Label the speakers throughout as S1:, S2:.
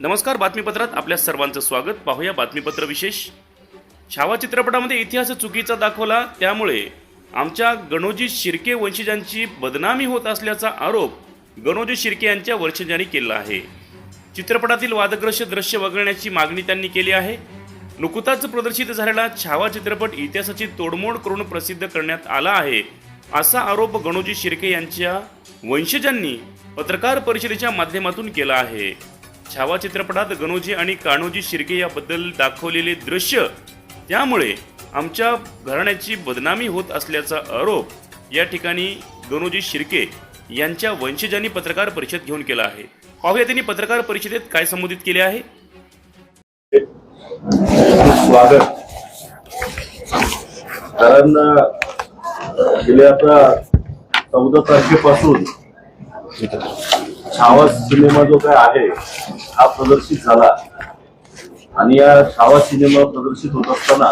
S1: नमस्कार बातमीपत्रात आपल्या सर्वांचं स्वागत. पाहूया बातमीपत्र विशेष. छावा चित्रपटामध्ये इतिहास चुकीचा दाखवला त्यामुळे आमच्या गणोजी शिर्के वंशजांची बदनामी होत असल्याचा आरोप गणोजी शिर्के यांच्या वंशजांनी केला आहे. चित्रपटातील वादग्रस्त दृश्य वगळण्याची मागणी त्यांनी केली आहे. नुकताच प्रदर्शित झालेला छावा चित्रपट इतिहासाची तोडमोड करून प्रसिद्ध करण्यात आला आहे असा आरोप गणोजी शिर्के यांच्या वंशजांनी पत्रकार परिषदेच्या माध्यमातून केला आहे. छावा चित्रपटात गणोजी आणि कान्होजी शिर्के याबद्दल दाखवलेले दृश्य त्यामुळे आमच्या घराण्याची बदनामी होत असल्याचा आरोप या ठिकाणी गणोजी शिर्के यांच्या वंशजांनी पत्रकार परिषद घेऊन केला आहे. पाहूया त्यांनी पत्रकार परिषदेत काय संबोधित केले आहे.
S2: स्वागत. कारण गेल्या आता चौदा तारखेपासून छावा सिनेमा जो काय आहे हा प्रदर्शित झाला. आणि या छावा सिनेमा प्रदर्शित होत असताना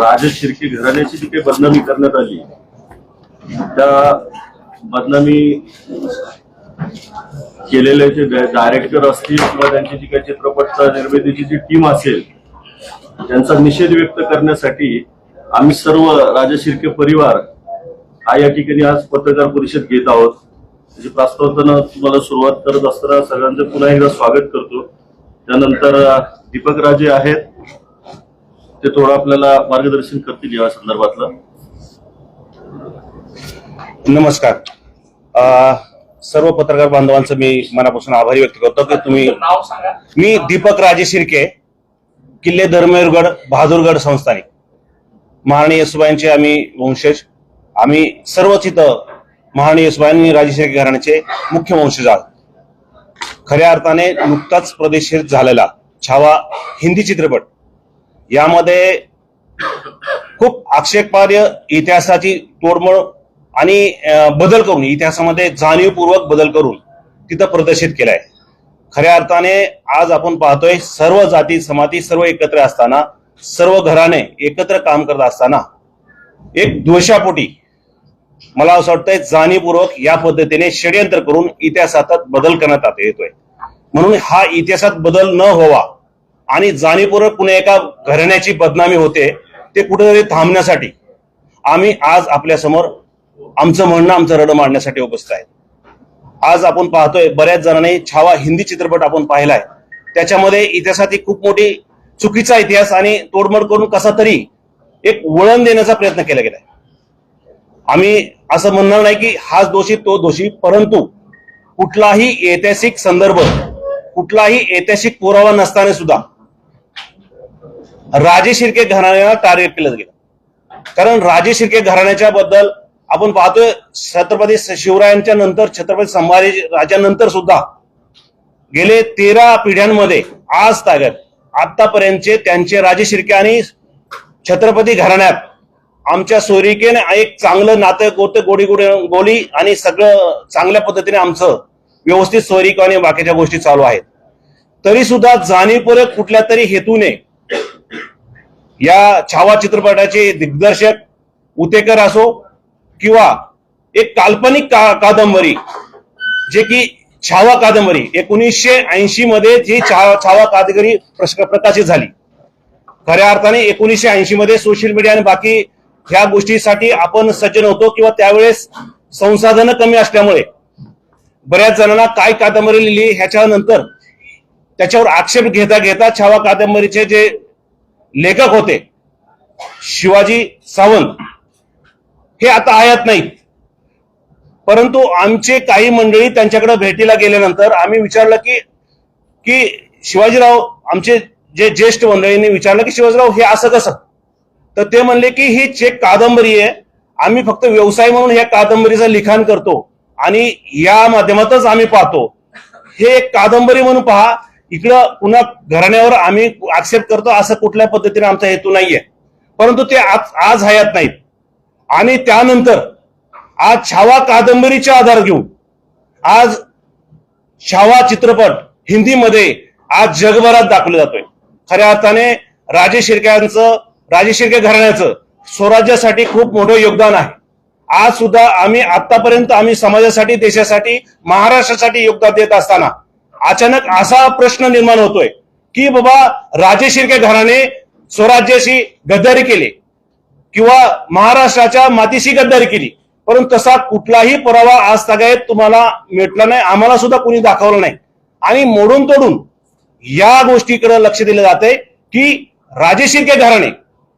S2: राजा शिर्के घराण्याची जी काही बदनामी करण्यात आली त्या बदनामी केलेले जे डायरेक्टर असतील किंवा त्यांची जी काही चित्रपट निर्मितीची जी टीम असेल त्यांचा निषेध व्यक्त करण्यासाठी आम्ही सर्व राजा शिर्के परिवार हा या ठिकाणी आज पत्रकार परिषद घेत आहोत. म्हणजे प्रास्तावताना तुम्हाला सुरुवात करत असताना सगळ्यांचं पुन्हा एकदा स्वागत करतो. त्यानंतर दीपक राजे आहेत. ते थोडं आपल्याला मार्गदर्शन करतील या संदर्भातलं.
S3: नमस्कार. अ, सर्व पत्रकार बांधवांचं मी मनापासून आभारी व्यक्त करतो की तुम्ही मी दीपक राजे शिर्के किल्ले धर्मेरगड बहादूरगड संस्थानिक. महाराणी येसुबाईंचे आम्ही वंशज. आम्ही सर्वच इथं महाराणी येसुबाई राजे घराण्याचे मुख्य वंशजाळ खऱ्या अर्थाने नुकताच प्रदेशित झालेला छावा हिंदी चित्रपट. यामध्ये खूप आक्षेपार्य इतिहासाची तोडमोड आणि बदल करून इतिहासामध्ये जाणीवपूर्वक बदल करून तिथं प्रदर्शित केलाय. खऱ्या अर्थाने आज आपण पाहतोय सर्व जाती समाती सर्व एकत्र असताना सर्व घराने एकत्र काम करत असताना एक द्वेषापोटी मला असं वाटतंय जाणीवपूर्वक या पद्धतीने षडयंत्र करून इतिहासात बदल करण्यात आता येतोय. म्हणून हा इतिहासात बदल न व्हावा आणि जाणीवपूर्वक पुन्हा एका घराण्याची बदनामी होते ते कुठेतरी थांबण्यासाठी आम्ही आज आपल्यासमोर आमचं म्हणणं आमचं रडं मांडण्यासाठी उपस्थित आहे. आज आपण पाहतोय बऱ्याच जणांनी छावा हिंदी चित्रपट आपण पाहिलाय. त्याच्यामध्ये इतिहासात ही खूप मोठी चुकीचा इतिहास आणि तोडमोड करून कसा तरी एक वळण देण्याचा प्रयत्न केला गेलाय. आम्ही असं म्हणणार नाही की हाच दोषी तो दोषी परंतु कुठलाही ऐतिहासिक संदर्भ कुठलाही ऐतिहासिक पुरावा नसताना सुद्धा राजे शिर्के घराण्याला टार्गेट केलं गेलं. कारण राजे शिर्के घराण्याच्या बद्दल आपण पाहतोय छत्रपती शिवरायांच्या नंतर छत्रपती संभाजी राजानंतर सुद्धा गेले तेरा पिढ्यांमध्ये आज तागत आतापर्यंतचे त्यांचे राजे शिर्के आणि छत्रपती घराण्यात आमच्या सोयरिकेने एक चांगलं नातं होतं गोडी गोडी गोली आणि सगळं चांगल्या पद्धतीने आमचं व्यवस्थित सोयरिक आणि बाकीच्या गोष्टी चालू आहेत. तरी सुद्धा जाणीवपूर्वक कुठल्या तरी हेतूने या छावा चित्रपटाचे दिग्दर्शक उतेकर असो किंवा एक काल्पनिक का कादंबरी जे की छावा कादंबरी एकोणीसशे ऐंशी मध्ये ही छा- छावा कादंबरी प्रश- प्रकाशित झाली. खऱ्या अर्थाने एकोणीसशे ऐंशी मध्ये सोशल मीडिया आणि बाकी ह्या गोष्टीसाठी आपण सज्ज नव्हतो किंवा त्यावेळेस संसाधनं कमी असल्यामुळे बऱ्याच जणांना काय कादंबरी लिहिली ह्याच्यानंतर त्याच्यावर आक्षेप घेता घेता छावा कादंबरीचे जे लेखक होते शिवाजी सावंत हे आता आयात नाहीत. परंतु आमचे काही मंडळी त्यांच्याकडे भेटीला गेल्यानंतर आम्ही विचारलं की की शिवाजीराव आमचे जे ज्येष्ठ मंडळींनी विचारलं की शिवाजीराव हे असं कसं? तर ते म्हणले की ही चेक कादंबरी आहे. आम्ही फक्त व्यवसाय म्हणून या कादंबरीचं लिखाण करतो आणि या माध्यमातच आम्ही पाहतो. हे एक कादंबरी म्हणून पहा. इकडं पुन्हा घराण्यावर आम्ही आक्षेप करतो असं कुठल्या पद्धतीने आमचा हेतू नाहीये. परंतु ते आज आज हयात नाहीत. आणि त्यानंतर आज छावा कादंबरीचा आधार घेऊन आज छावा चित्रपट हिंदीमध्ये आज जगभरात दाखवला जातोय. खऱ्या अर्थाने राजे शिर्क्यांचं राजे शिर्के घराण्याचं स्वराज्यासाठी खूप मोठं योगदान आहे. आज सुद्धा आम्ही आतापर्यंत आम्ही समाजासाठी देशासाठी महाराष्ट्रासाठी योगदान देत असताना अचानक असा प्रश्न निर्माण होतोय की बाबा राजे शिर्के घराणे स्वराज्याशी गद्दारी केली किंवा महाराष्ट्राच्या मातीशी गद्दारी केली. परंतु तसा कुठलाही पुरावा आज सगळ्यात तुम्हाला मिळला नाही आम्हाला सुद्धा कुणी दाखवलं नाही. आणि मोडून तोडून या गोष्टीकडे लक्ष दिलं जातंय की राजे शिर्के घराणे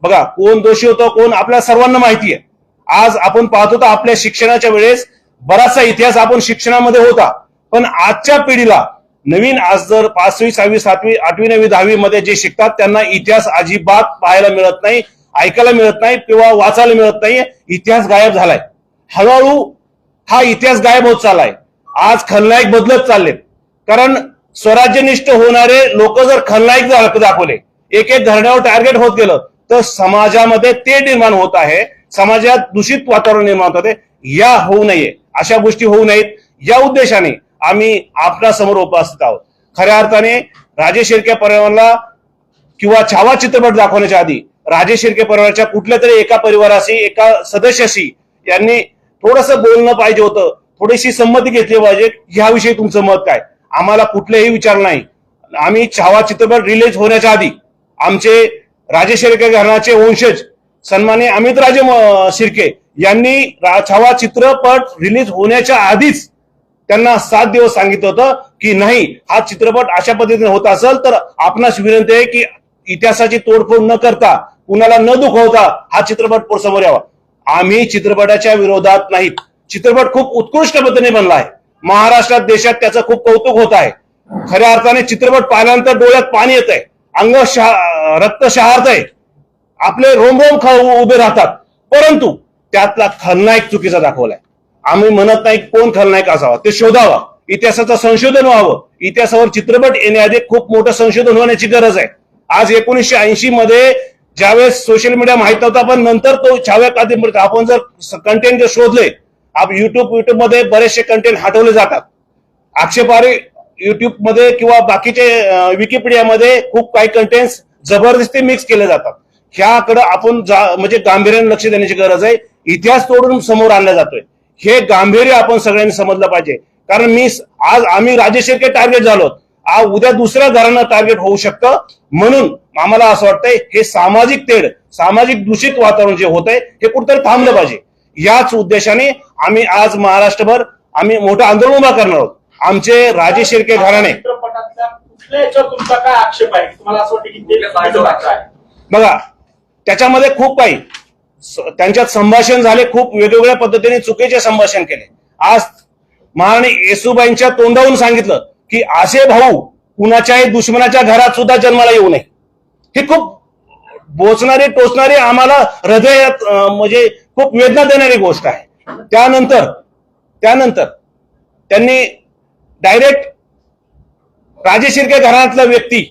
S3: बघा कोण दोषी होतो कोण आपल्या सर्वांना माहिती आहे आज आपण पाहतो होतो आपल्या शिक्षणाच्या वेळेस बराचसा इतिहास आपण शिक्षणामध्ये होता. पण आजच्या पिढीला नवीन आज जर पाचवी सहावी सातवी आठवी नववी दहावी मध्ये जे शिकतात त्यांना इतिहास अजिबात पाहायला मिळत नाही ऐकायला मिळत नाही किंवा वाचायला मिळत नाही. इतिहास गायब झालाय. हळूहळू हा इतिहास गायब होत चाललाय. आज खलनायक बदलत चाललेत. कारण स्वराज्यनिष्ठ होणारे लोक जर खलनायक दाखवले एक एक धरण्यावर टार्गेट होत गेलं तर समाजामध्ये ते निर्माण होत आहे. समाजात दूषित वातावरण निर्माण होत आहे. या होऊ नये. अशा गोष्टी होऊ नयेत. या उद्देशाने आम्ही आपल्यासमोर उपस्थित आहोत. खऱ्या अर्थाने राजे शिर्के परिवाराला किंवा छावा चित्रपट दाखवण्याच्या आधी राजे शिर्के परिवाराच्या कुठल्या तरी एका परिवाराशी एका सदस्याशी यांनी थोडस बोलणं पाहिजे होतं. थोडीशी संमती घेतली पाहिजे. ह्याविषयी तुमचं मत काय? आम्हाला कुठलेही विचार नाही. आम्ही छावा चित्रपट रिलीज होण्याच्या आधी आमचे राजे शिर्के घराण्याचे वंशज सन्माने अमित राजे शिर्के यांनी छावा चित्रपट रिलीज होण्याच्या आधीच त्यांना सात दिवस सांगितलं होतं की नाही हा चित्रपट अशा पद्धतीने होत असेल तर आपणास विनंती आहे की इतिहासाची तोडफोड न करता कुणाला न दुखवता हा चित्रपट समोर यावा. आम्ही चित्रपटाच्या विरोधात नाहीत चित्रपट खूप उत्कृष्ट पद्धतीने बनला आहे. महाराष्ट्रात देशात त्याचं खूप कौतुक होत आहे. खऱ्या अर्थाने चित्रपट पाहिल्यानंतर डोळ्यात पाणी येत आहे अंग शहा रक्त शहारत आहे आपले रोम रोम खाऊ उभे राहतात. परंतु त्यातला खलनायक चुकीचा दाखवलाय. आम्ही म्हणत नाही कोण खलनायक असावा ते शोधावा. इतिहासाचं संशोधन व्हावं. इतिहासावर चित्रपट येण्याआधी खूप मोठं संशोधन होण्याची गरज आहे. आज एकोणीसशे ऐंशी मध्ये ज्यावेळेस सोशल मीडिया माहीत नव्हता पण नंतर तो छाव्या कादंबरी आपण जर कंटेंट जर शोधले आप युट्यूब युट्यूबमध्ये बरेचसे कंटेंट हटवले जातात. आक्षेपारी युट्यूबमध्ये किंवा बाकीचे विकिपीडियामध्ये खूप काही कंटेंट जबरदस्ती मिक्स केले जातात. ह्याकडे आपण जा- म्हणजे गांभीर्याने लक्ष देण्याची गरज आहे. इतिहास तोडून समोर आणला जातोय. हे गांभीर्य आपण सगळ्यांनी समजलं पाहिजे. कारण मी आज आम्ही राजे शिर्के टार्गेट झालो आज उद्या दुसऱ्या घरांना टार्गेट होऊ शकतं. म्हणून आम्हाला असं वाटतंय हे सामाजिक तेढ सामाजिक दूषित वातावरण जे होत आहे हे कुठेतरी थांबलं पाहिजे. याच उद्देशाने आम्ही आज महाराष्ट्रभर आम्ही मोठं आंदोलन उभा करणार आहोत. आमचे राजे शिर्के घराणे. बघा त्याच्यामध्ये खूप काही. त्यांच्यात संभाषण झाले खूप वेगवेगळ्या पद्धतीने चुकीचे संभाषण केले. आज महाराणी येसुबाईंच्या तोंडावरून सांगितलं की असे भाऊ कुणाच्याही दुश्मनाच्या घरात सुद्धा जन्माला येऊ नये. ही खूप बोचणारी टोचणारी आम्हाला हृदयात म्हणजे खूप वेदना देणारी गोष्ट आहे. त्यानंतर त्यानंतर त्यांनी डायरेक्ट राजे शिर्के घराण्यातला व्यक्ती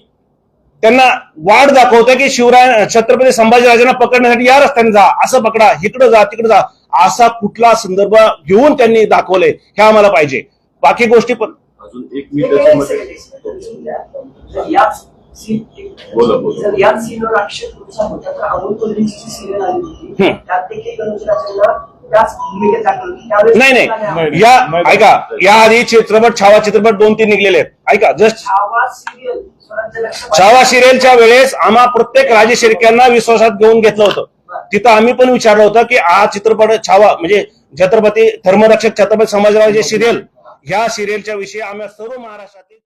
S3: त्यांना वाट दाखवतं की शिवराय छत्रपती संभाजीराजांना पकडण्यासाठी या रस्त्याने जा असं पकडा इकडे जा तिकडे जा असा कुठला संदर्भ घेऊन त्यांनी दाखवले हे आम्हाला पाहिजे. बाकी गोष्टी पण
S2: अजून एक मी
S4: जी
S3: नाही नाही. या ऐका या आधी चित्रपट छावा चित्रपट दोन तीन निघलेले आहेत. ऐका जस्ट छावा सिरियलच्या वेळेस आम्हा प्रत्येक राजे शिर्क्यांना विश्वासात घेऊन घेतलं होतं. तिथं आम्ही पण विचारलं होतं की हा चित्रपट छावा म्हणजे छत्रपती धर्मरक्षक छत्रपती संभाजीराजे सिरियल ह्या सिरियलच्या विषयी आम्ही सर्व महाराष्ट्रातील